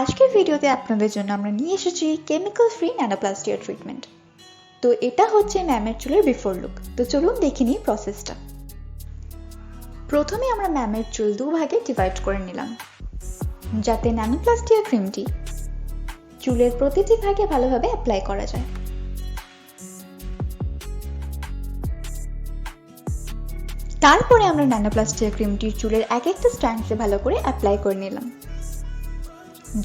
আজকের ভিডিওতে আপনাদের জন্য আমরা নিয়ে এসেছি কেমিক্যাল ফ্রি ন্যানোপ্লাস্টিয়ার ট্রিটমেন্ট তো এটা হচ্ছে ম্যামের চুলের বিফোর লুক তো চলুন দেখে নিই প্রসেসটা প্রথমে আমরা ম্যামের চুল দু ভাগে ডিভাইড করে নিলাম। যাতে ন্যানোপ্লাস্টিয়া ক্রিমটি চুলের প্রতিটি ভাগে ভালোভাবে অ্যাপ্লাই করা যায়। তারপরে আমরা ন্যানোপ্লাস্টিয়া ক্রিমটি চুলের এক একটা স্ট্যান্ডসে ভালো করে অ্যাপ্লাই করে নিলাম।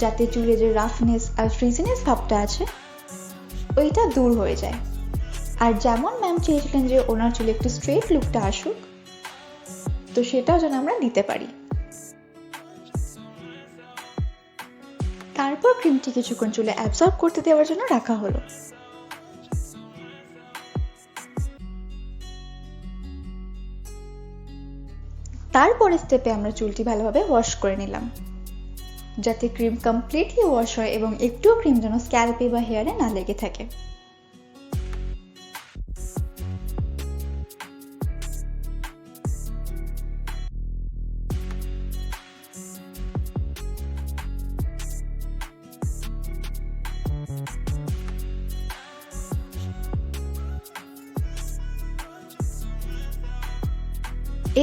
যাতে চুলে যে রাফনেস আর ফ্রিজিনেস ভাবটা আছে, ওইটা দূর হয়ে যায়। আর যেমন ম্যাম চেয়েছিলেন যে ওনার চুলে একটু স্ট্রেট লুকটা আসুক, তো সেটাও যেন আমরা দিতে পারি। তারপর ক্রিমটি কিছুক্ষণ চুলে অ্যাবজর্ব করতে দেওয়ার জন্য রাখা হলো। তারপরে স্টেপে আমরা চুলটি ভালোভাবে ওয়াশ করে নিলাম। যাতে ক্রিম কমপ্লিটলি ওয়াশ হয় এবং একটুও ক্রিম যেন স্ক্যাল্পে বা হেয়ারে না লেগে থাকে।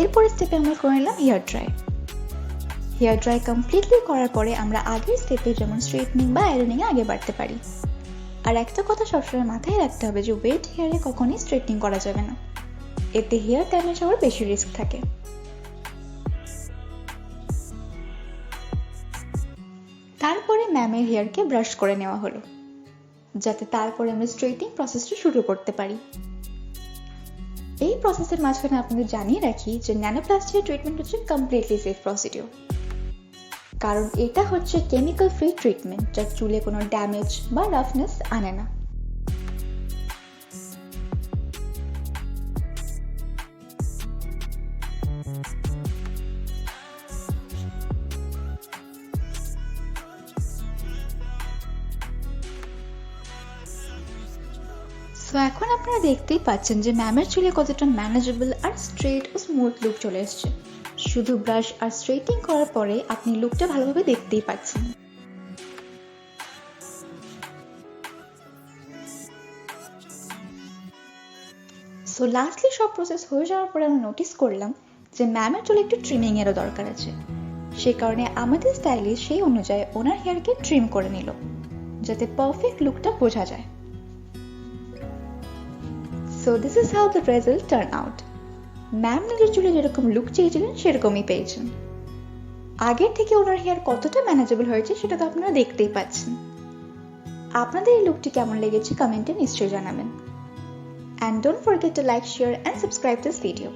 এরপরে স্টেপে আমরা করে নিলাম hair dry hair dry completely করার পরে আমরা আগের স্টেপে যেমন স্ট্রেটনিং বা আয়রনিং আগে বাড়তে পারি। আর একটা কথা সবসময় মাথায় রাখতে হবে যে ওয়েট হেয়ারে কখনই স্ট্রেটনিং করা যাবে না। এতে হেয়ার ড্যামেজ হওয়ার বেশি রিস্ক থাকে। তারপরে ম্যামের হেয়ারকে ব্রাশ করে নেওয়া হলো, যাতে তারপরে আমরা স্ট্রেটিং প্রসেসটা শুরু করতে পারি। এই প্রসেসের মাঝখানে আপনাদের জানিয়ে রাখি যে ন্যানোপ্লাস্টিয়া ট্রিটমেন্ট হচ্ছে কমপ্লিটলি সেফ প্রসিডিওর কারণ এটা হচ্ছে কেমিক্যাল ফ্রি ট্রিটমেন্ট যা চুলে কোনো ড্যামেজ বা রাফনেস আনে না। সো এখন আপনারা দেখতেই পাচ্ছেন যে ম্যামের চুলে কতটা ম্যানেজেবল আর স্ট্রেট ও স্মুথ লুক চলে এসছে। শুধু ব্রাশ আর স্ট্রেটিং করার পরে আপনি লুকটা ভালোভাবে দেখতেই পাচ্ছেন। সো লাস্টলি সব প্রসেস হয়ে যাওয়ার পরে আমি নোটিস করলাম যে ম্যামের চুলে একটু ট্রিমিং এরও দরকার আছে। সে কারণে আমাদের স্টাইলিস্ট সেই অনুযায়ী ওনার হেয়ারকে ট্রিম করে নিল, যাতে পারফেক্ট লুকটা বোঝা যায়। So this is how the result turn out ma'am নিজের চুলে যেরকম লুক চেয়েছিলেন, সেরকমই পেয়েছেন। আগের থেকে ওনার হেয়ার কতটা ম্যানেজেবল হয়েছে, সেটা তো আপনারা দেখতেই পাচ্ছেন। আপনাদের এই লুকটি কেমন লেগেছে কমেন্টে নিশ্চয়ই জানাবেন। And don't forget to like share and subscribe this video